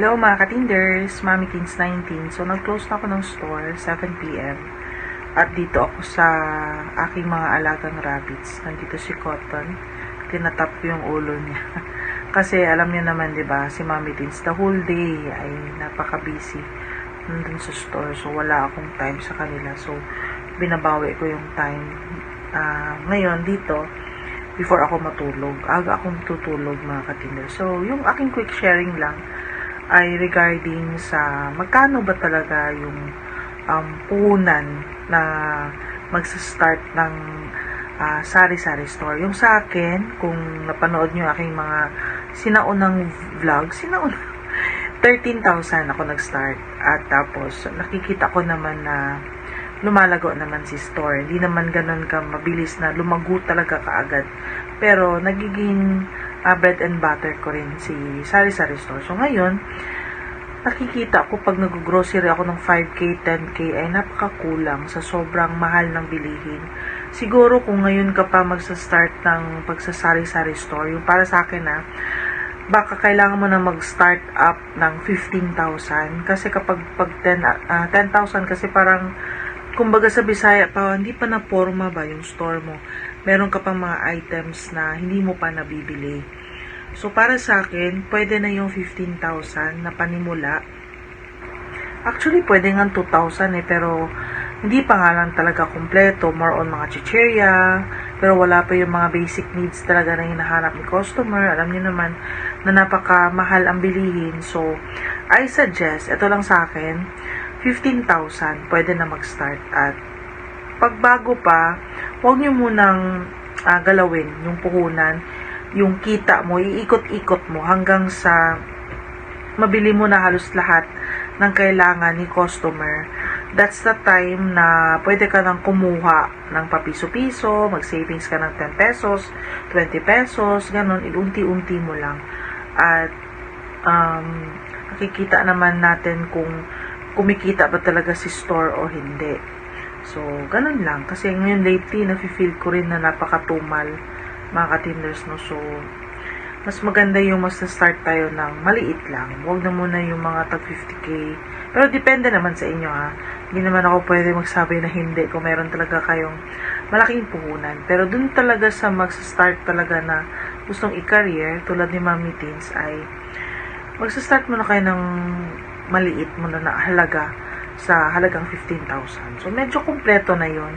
Hello mga katinders, Mami Teens 19. So nag-close na ako ng store, 7pm. At dito ako sa aking mga alagang rabbits. Nandito si Cotton. Tinatap yung ulo niya. Kasi alam niyo naman 'di ba, si Mami Teens the whole day ay napaka-busy nandun sa store. So wala akong time sa kanila. So binabawi ko yung time ah, ngayon dito before ako matulog. Aga akong tutulog mga katinder. So yung aking quick sharing lang ay regarding sa magkano ba talaga yung um, puhunan na magsa-start ng ah, sari-sari store. Yung sa akin, kung napanood nyo aking mga sinaunang vlog, sinaunang 13,000 ako nag-start. At tapos, nakikita ko naman na lumalago naman si store. Hindi naman ganun ka mabilis na lumago talaga kaagad. Pero, nagiging ah, bread and butter ko rin si Sari-Sari Store. So, ngayon, nakikita ko pag nag-grocery ako ng 5K, 10K ay napakakulang sa sobrang mahal ng bilihin. Siguro kung ngayon ka pa magsa-start ng pagsasari-sari store, yung para sa akin na baka kailangan mo na mag-start up ng 15,000 kasi kapag pag 10 ah, 10,000 kasi parang kumbaga sa Bisaya pa hindi pa na forma ba yung store mo meron ka pang mga items na hindi mo pa nabibili. So para sa akin pwede na yung 15,000 na panimula. Actually pwede nga 2,000 eh pero hindi pa nga lang talaga kompleto more on mga chicheria pero wala pa yung mga basic needs talaga na hinahanap ni customer. Alam niyo naman na napaka mahal ang bilihin. So I suggest ito lang sa akin 15,000 pwede na mag-start. At pagbago pa huwag niyo munang ah, galawin yung puhunan yung kita mo iikot-ikot mo hanggang sa mabili mo na halos lahat ng kailangan ni customer, that's the time na pwede ka nang kumuha ng papiso-piso, mag-savings ka ng 10 pesos, 20 pesos, ganun, unti-unti mo lang. At um, nakikita naman natin kung kumikita ba talaga si store o hindi. So, ganun lang. Kasi ngayon lately, nafe-feel ko rin na napakatumal mga katinders, no? So, mas maganda yung mas na-start tayo ng maliit lang. Huwag na muna yung mga tag 50k. Pero depende naman sa inyo ha. Hindi naman ako pwede magsabi na hindi kung meron talaga kayong malaking puhunan. Pero dun talaga sa magsa-start talaga na gustong i-career, tulad ni Mami Teens, ay magsa-start muna kayo ng maliit muna na halaga sa halagang 15,000. So, medyo kumpleto na yon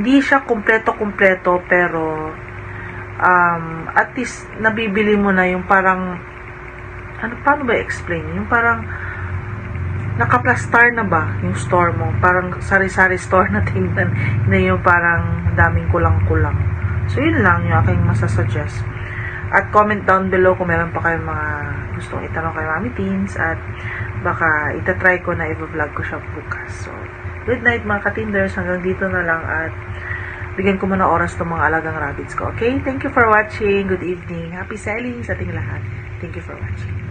Hindi siya kumpleto-kumpleto, pero um, at least nabibili mo na yung parang ano paano ba explain yung parang nakaplastar na ba yung store mo? Parang sari-sari store na tingnan na yung parang daming kulang-kulang. So yun lang yung aking masasuggest. At comment down below kung meron pa kayong mga gustong itanong kay Mami Teens at baka itatry ko na i-vlog ko siya bukas so good night mga katinders hanggang dito na lang at bigyan ko muna oras ng mga alagang rabbits ko. Okay? Thank you for watching. Good evening. Happy selling sa ating lahat. Thank you for watching.